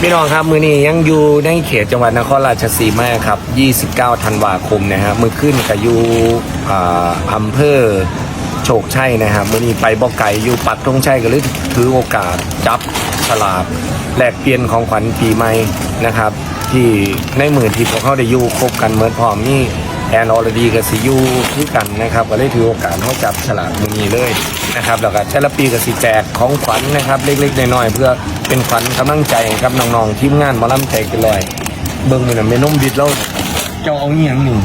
พี่น้องครับมือนี้ยังอยู่ในเขตจังหวัดนครราชสีมาครับ 29 ธันวาคมนะฮะมือขึ้นกับอยู่อ่าอำเภอโชคชัยนะครับมือนี้ไปบอกไก่อยู่ปักธงชัยก็เลยถือโอกาสจับฉลากแลกเปลี่ยนของขวัญปีใหม่นะครับ ที่ในมือที่พวกเขาได้อยู่คบกันเหมือนพร้อมนี่ แอนออรดีกับซียูคือกันนะครับก็เลยถือโอกาสเข้าจับฉลากมือนี้เลยนะครับแล้วก็แต่ละปีก็สิแจกของขวัญนะครับเล็กๆน้อยๆเพื่อเป็นขวัญกำลังใจให้กับน้องๆทีมงานหมอลำใจกันลอยเบิ่งนี่นะแม่มบิดแล้วเจ้าเอาอหย่างนี่ง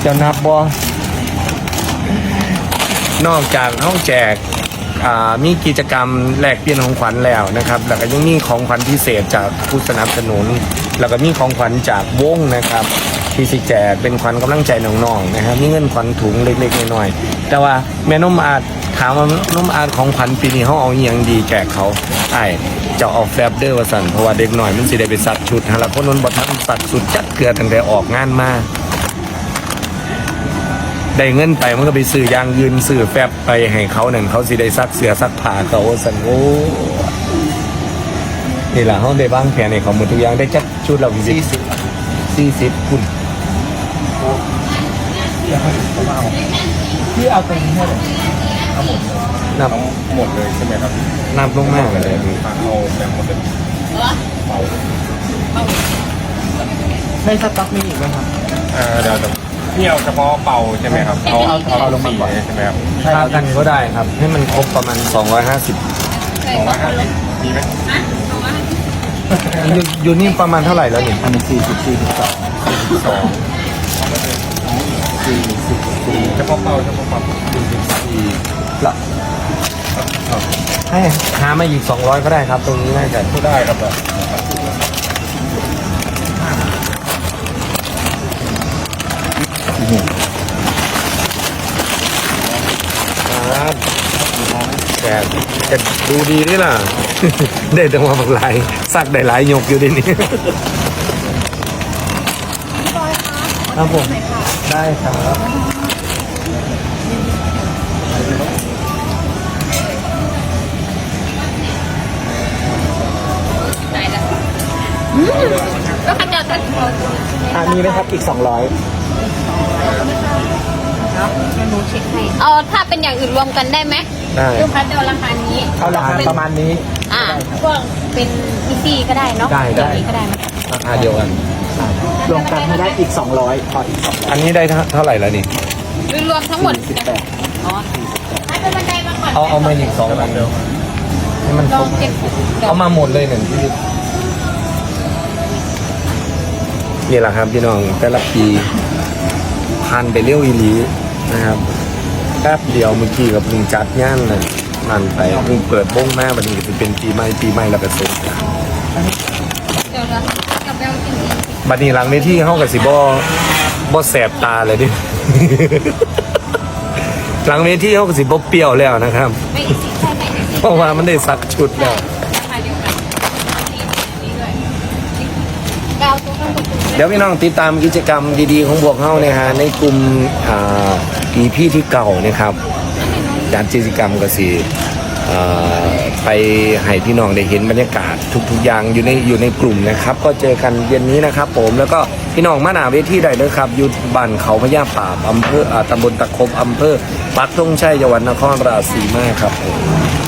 เจ้านับบ่นอกจากห้องแจกมีกิจกรรมแลกเปลี่ยนของขวัญแล้วนะครับ แล้วก็ยังมีของขวัญพิเศษจากผู้สนับสนุน แล้วก็มีของขวัญจากวงนะครับ ที่สิแจกเป็นขวัญกำลังใจน้องๆนะครับมีเงินขวัญถุงเล็กๆน้อยๆแต่ว่าแม่นมอาจถามว่าน้มอาจของขวัญปีนี้เขาเอาอย่างดีแจกเขาไอ้เจ้าเอาแฟบเดอร์วสันเพราะว่าเด็กหน่อยมันสิได้ไปสักชุดฮะแล้วคนนั้นบ่ทันสักสุดจัดเกลือตั้งแต่ออกงานมาได้เงินไปมันก็ไปซื้อยางยืนซื้อแฟบไปให้เขานั่นเขาสิได้ซักเสือซักผ้าเขาสันโอ้นี่แหละเขาได้บ้างแผนในเขาหมดทุกอย่างได้จัดชุดเราสี่สิบสี่สิบคุณ พี่เอาตรงนี้ให้เลยนับหมดเลยใช่ไหมครับนับลงมากเลยเอาแบบหมดเลยในสต็อกมีอีกไหมครับอ่าเดี๋ยวจะนี่เอาเฉพาะเป่าใช่ไหมครับเอาเอาเอาลงมาก่อนสีใช่ไหมครับค่ากันก็ได้ครับ ให้มันครบประมาณ 250สองร้อยห้าสิบมีไหมอยู่อยู่นี่ประมาณเท่าไหร่แล้วเนี่ยอันนี้สี่สิบสี่สิบสองสองสี่สิบสี่ เฉพาะเป่าเฉพาะเป่าละให้หามาอีก200 ก็ได้ครับ ตรงนี้น่าจะพูดได้ครับแบบครับแต่จะดูดีด้วยล่ะ ได้แต่ว่าบางหลายสักได้หลายยกอยู่ดีนี่ครับผม ได้ครับ ก็ขจัดกันอันนี้นะครับอีกสองร้อยเอาถ้าเป็นอย่างอื่นรวมกันได้ไหมได้ลูกค้าจะเอาราคานี้เอาราคาประมาณนี้ อ่าพวกเป็นอีซี่ก็ได้เนาะได้ได้อย่างนี้ก็ได้ไหมราคาเดียวกันรวมกันให้ได้อีกสองร้อยพออีกสองร้อยอันนี้ได้เท่าไหร่แล้วนี่ หรือรวมทั้งหมดสิบแปดอ๋อให้เป็นบันไดมาก่อนเอาเอามาอีกสองอันให้มันลครองบเจ็ดเดี๋ยวเอามาหมดเลยหนึ่งที่นี่แหละครับพี่น้องแต่ละปีพันไปเร็วอีหลีนะครับแป๊บเดียวเมื่อกี้กับเพิ่งจัดงานเลยนั่นไปเพิ่งเปิดบ้งแม่วันนี้ก็จะเป็นปีใหม่ปีใหม่แล้วก็เสร็จเดี๋ยวนะกับแมวกินดีบัดนี้หลังในที่เขากับสิบ่ บ่แสบตาเลยดิ หลังเวทีเขาก็สิบ่เปรี้ยวแล้วนะครับ ไม่อีซี่ใช่ไหมอีซี่เพราะว่ามันได้สักชุดแล้ว ราคาเดียวกันนี่นี่ด้วยกาวตัวข้างบนตัวเดี๋ยวพี่น้องติดตามกิจกรรมดีๆของพวกเขาเนี่ยฮะในกลุ่มอ่าปีพี่ที่เก่านะครับ จัดกิจกรรมก็สิเอ่อ ไปให้พี่น้องได้เห็นบรรยากาศทุกๆอย่างอยู่ในอยู่ในกลุ่มนะครับ ก็เจอกันเย็นนี้นะครับ ผมแล้วก็พี่น้องมาหนาเวทีได้เลยครับอยู่บ้านเขาพญาป่าอำเภออ่าตำบลตะคบอำเภอปักธงชัยจังหวัดนครราชสีมาครับผม